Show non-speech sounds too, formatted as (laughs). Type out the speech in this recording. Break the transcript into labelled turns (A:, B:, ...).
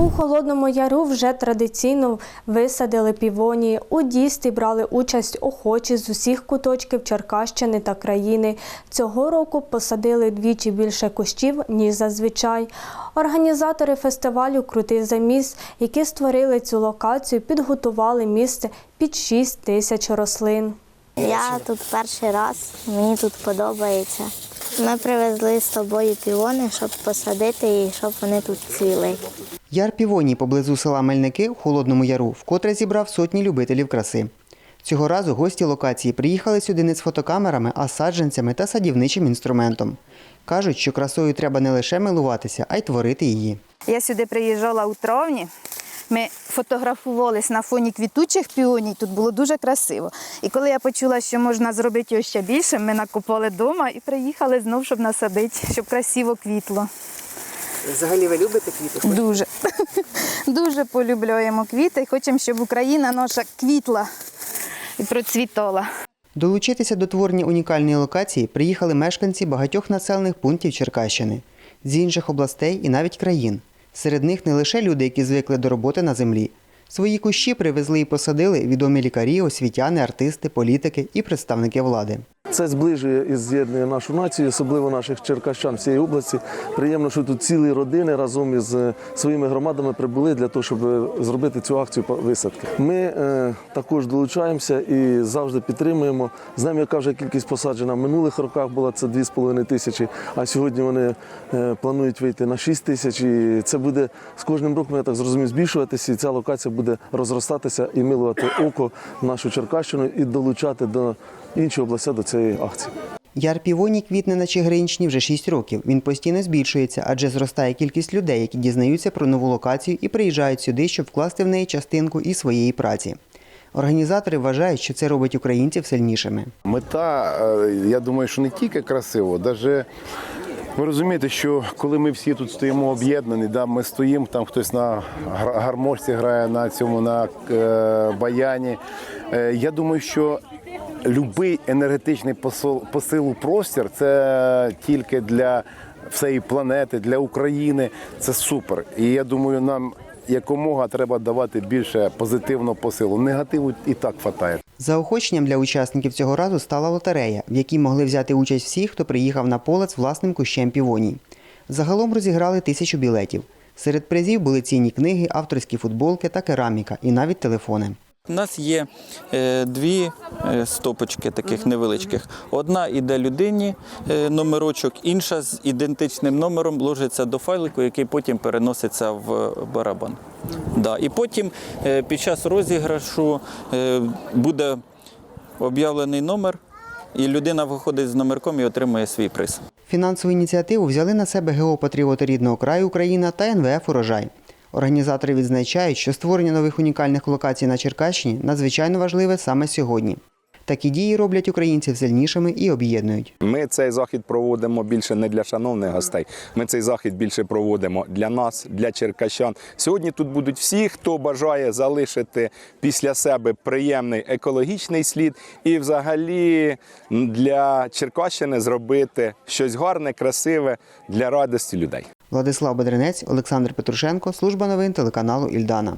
A: У Холодному Яру вже традиційно висадили півонії. У дійстві брали участь охочі з усіх куточків Черкащини та країни. Цього року посадили двічі більше кущів, ніж зазвичай. Організатори фестивалю Крутий заміс, які створили цю локацію, підготували місце під 6 тисяч рослин.
B: Я тут перший раз, мені тут подобається. Ми привезли з тобою піони, щоб посадити і щоб вони тут цвіли.
C: Яр Півоній поблизу села Мельники в Холодному Яру вкотре зібрав сотні любителів краси. Цього разу гості локації приїхали сюди не з фотокамерами, а з саджанцями та садівничим інструментом. Кажуть, що красою треба не лише милуватися, а й творити її.
D: Я сюди приїжджала у травні. Ми фотографувались на фоні квітучих піоній, тут було дуже красиво. І коли я почула, що можна зробити його ще більше, ми накопали вдома і приїхали знов, щоб насадити, щоб красиво квітло.
C: Взагалі ви любите квіти?
D: Дуже. (laughs) Дуже полюбляємо квіти і хочемо, щоб Україна наша квітла і процвітала.
C: Долучитися до творення унікальної локації приїхали мешканці багатьох населених пунктів Черкащини з інших областей і навіть країн. Серед них не лише люди, які звикли до роботи на землі. Свої кущі привезли і посадили відомі лікарі, освітяни, артисти, політики і представники влади.
E: Це зближує і з'єднує нашу націю, особливо наших черкащан всієї області. Приємно, що тут цілі родини разом із е, своїми громадами прибули для того, щоб е, зробити цю акцію висадки. Ми е, також долучаємося і завжди підтримуємо. Знаємо, яка вже кількість посаджена в минулих роках була це 2,5 тисячі, а сьогодні вони е, планують вийти на 6 тисяч. І це буде з кожним роком, я так зрозумів, збільшуватися. І ця локація буде розростатися і милувати око нашу Черкащину і долучати до інші області до цієї акції.
C: Яр Півоній квітне на Чигиринщині вже 6 років. Він постійно збільшується, адже зростає кількість людей, які дізнаються про нову локацію і приїжджають сюди, щоб вкласти в неї частинку і своєї праці. Організатори вважають, що це робить українців сильнішими.
F: Мета, е, я думаю, що не тільки красиво, даже ви розумієте, що коли ми всі тут стоїмо об'єднані, да, ми стоїмо, там хтось на гармошці грає на цьому на е, баяні. Е, я думаю, що будь-який енергетичний посол, посил у простір це тільки для всієї планети, для України. Це супер. І я думаю, нам якомога треба давати більше позитивного посилу. Негативу і так вистачає.
C: Заохоченням для учасників цього разу стала лотерея, в якій могли взяти участь всі, хто приїхав на поле з власним кущем півоній. Загалом розіграли тисячу білетів. Серед призів були цінні книги, авторські футболки та кераміка, і навіть телефони.
G: У нас є е, дві е, стопочки таких невеличких. Одна іде людині е, номерочок, інша з ідентичним номером ложиться до файлику, який потім переноситься в барабан. Да. І потім під час розіграшу буде об'явлений номер, і людина виходить з номерком і отримує свій приз.
C: Фінансову ініціативу взяли на себе геопатріоти рідного краю Україна та НВФ Урожай. Організатори відзначають, що створення нових унікальних локацій на Черкащині надзвичайно важливе саме сьогодні. Такі дії роблять українців сильнішими і об'єднують.
H: Ми цей захід проводимо більше не для шановних гостей. Ми цей захід більше проводимо для нас, для черкащан. Сьогодні тут будуть всі, хто бажає залишити після себе приємний екологічний слід і, взагалі, для Черкащини зробити щось гарне, красиве для радості людей.
C: Владислав Бедренець, Олександр Петрушенко, служба новин телеканалу Ільдана.